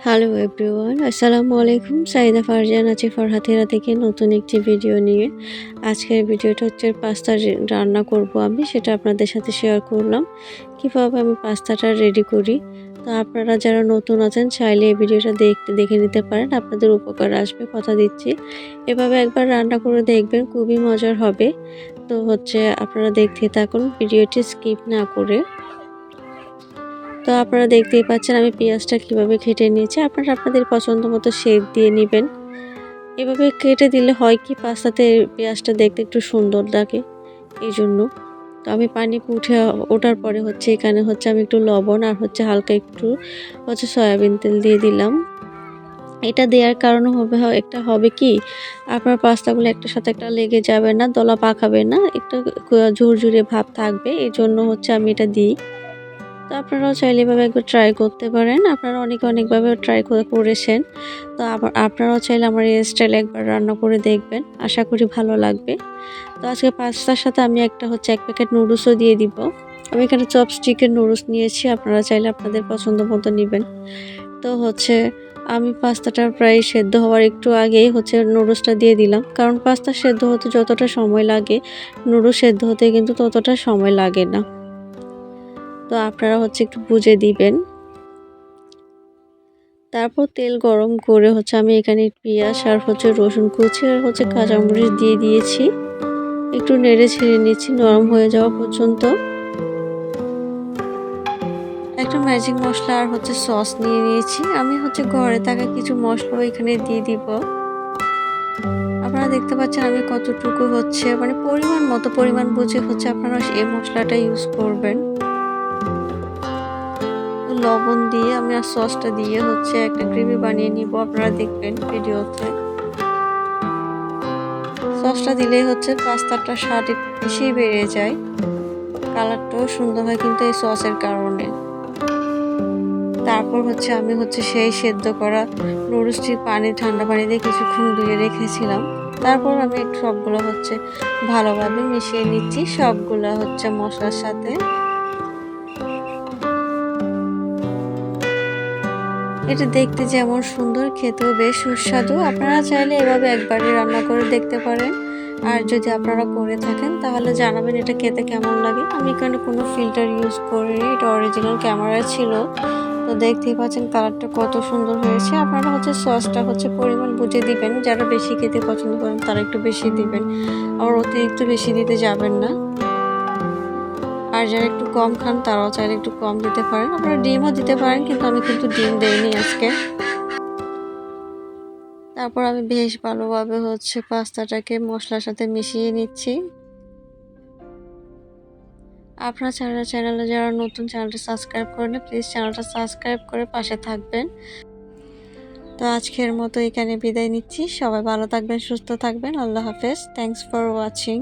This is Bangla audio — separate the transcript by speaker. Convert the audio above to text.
Speaker 1: হ্যালো এভরিওয়ান আসসালামু আলাইকুম সাইদা ফারজান আছি ফরহাতিরা থেকে নতুন একটি ভিডিও নিয়ে আজকের ভিডিওটা হচ্ছে পাস্তা রান্না করব আমি সেটা আপনাদের সাথে শেয়ার করলাম কীভাবে আমি পাস্তাটা রেডি করি তো আপনারা যারা নতুন আছেন চাইলে এই ভিডিওটা দেখতে দেখে নিতে পারেন আপনাদের উপকার আসবে কথা দিচ্ছি এভাবে একবার রান্না করে দেখবেন খুবই মজার হবে তো হচ্ছে আপনারা দেখতে থাকুন ভিডিওটি স্কিপ না করে তো আপনারা দেখতেই পাচ্ছেন আমি পেঁয়াজটা কীভাবে কেটে নিয়েছি। আপনারা আপনাদের পছন্দ মতো শেপ দিয়ে নেবেন। এভাবে কেটে দিলে হয় কি, পাস্তাতে পেঁয়াজটা দেখতে একটু সুন্দর লাগে এই জন্য তো আমি পানি উঠে ওঠার পরে হচ্ছে এখানে হচ্ছে আমি একটু লবণ আর হচ্ছে হালকা একটু হচ্ছে সয়াবিন তেল দিয়ে দিলাম। এটা দেওয়ার কারণে হবে, একটা হবে কি, আপনার পাস্তাগুলো একটার সাথে একটা লেগে যাবে না, দলা পাকাবে না, একটু ঝুরঝুরে ভাব থাকবে। এই জন্য হচ্ছে আমি এটা দিই। তো আপনারাও চাইলে এভাবে একবার ট্রাই করতে পারেন। আপনারা অনেক অনেকভাবে ট্রাই করে করেছেন। তো আবার আপনারাও চাইলে আমার এই স্টাইল একবার রান্না করে দেখবেন। আশা করি ভালো লাগবে। তো আজকে পাস্তার সাথে আমি একটা হচ্ছে এক প্যাকেট নুডলসও দিয়ে দিব। আমি এখানে চপস্টিকের নুডলস নিয়েছি। আপনারা চাইলে আপনাদের পছন্দ মতো নেবেন। তো হচ্ছে আমি পাস্তাটা প্রায় সেদ্ধ হওয়ার একটু আগেই হচ্ছে নুডলসটা দিয়ে দিলাম। কারণ পাস্তা সেদ্ধ হতে যতটা সময় লাগে নুডলস সেদ্ধ হতে কিন্তু ততটা সময় লাগে না। তো আপনারা হচ্ছে একটু বুঝে দিবেন। তারপর তেল গরম করে হচ্ছে আমি এখানে পেঁয়াজ আর হচ্ছে রসুন কুচি আর হচ্ছে কাঁচামরিচ দিয়ে দিয়েছি। একটু নেড়ে ছেড়ে নিচ্ছি, নরম হয়ে যাওয়া পর্যন্ত। একটা ম্যাজিক মশলা আর হচ্ছে সস নিয়ে নিয়েছি। আমি হচ্ছে ঘরে থাকা কিছু মশলা এখানে দিয়ে দিব। আপনারা দেখতে পাচ্ছেন আমি কতটুকু হচ্ছে মানে পরিমাণ মতো পরিমাণ বুঝে হচ্ছে আপনারা এই মশলাটা ইউজ করবেন। লবণ দিয়ে আমি আর সসটা দিয়ে হচ্ছে একটা গ্রেভি বানিয়ে নিব, আপনারা দেখবেন ভিডিওতে। সসটা দিলেই হচ্ছে পাস্তাটার স্বাদ বেশি বেড়ে যায়। কালারটাও সুন্দর হয় কিন্তু এই সসের কারণে। তারপর হচ্ছে আমি হচ্ছে সেই সেদ্ধ করা নুডলসটি পানি, ঠান্ডা পানি দিয়ে কিছুক্ষণ ধুয়ে রেখেছিলাম। তারপর আমি সবগুলো হচ্ছে ভালোভাবে মিশিয়ে নিচ্ছি, সবগুলো হচ্ছে মশলার সাথে। এটা দেখতে যেমন সুন্দর, খেতেও বেশ সুস্বাদু। আপনারা চাইলে এভাবে একবারই রান্না করে দেখতে পারেন। আর যদি আপনারা করে থাকেন, তাহলে জানাবেন এটা খেতে কেমন লাগে। আমি এখানে কোনো ফিল্টার ইউজ করিনি, এটা অরিজিনাল ক্যামেরা ছিল। তো দেখতেই পাচ্ছেন কালারটা কত সুন্দর হয়েছে। আপনারা হচ্ছে সসটা হচ্ছে পরিমাণ বুঝে দিবেন। যারা বেশি খেতে পছন্দ করেন, তারা একটু বেশি দিবেন। আবার অতিরিক্ত বেশি দিতে যাবেন না। আর যারা একটু কম খান, তারাও চাইলে একটু কম দিতে পারেন। আপনারা ডিমও দিতে পারেন, কিন্তু আমি কিন্তু ডিম দেইনি আজকে। তারপর আমি বেশ ভালোভাবে হচ্ছে পাস্তাটাকে মশলার সাথে মিশিয়ে নিচ্ছি। আপনার চ্যানেল, চ্যানেলে যারা নতুন, চ্যানেলটা সাবস্ক্রাইব করেন প্লিজ চ্যানেলটা সাবস্ক্রাইব করে পাশে থাকবেন। তো আজকের মতো এখানে বিদায় নিচ্ছি। সবাই ভালো থাকবেন, সুস্থ থাকবেন। আল্লাহ হাফেজ। Thanks for watching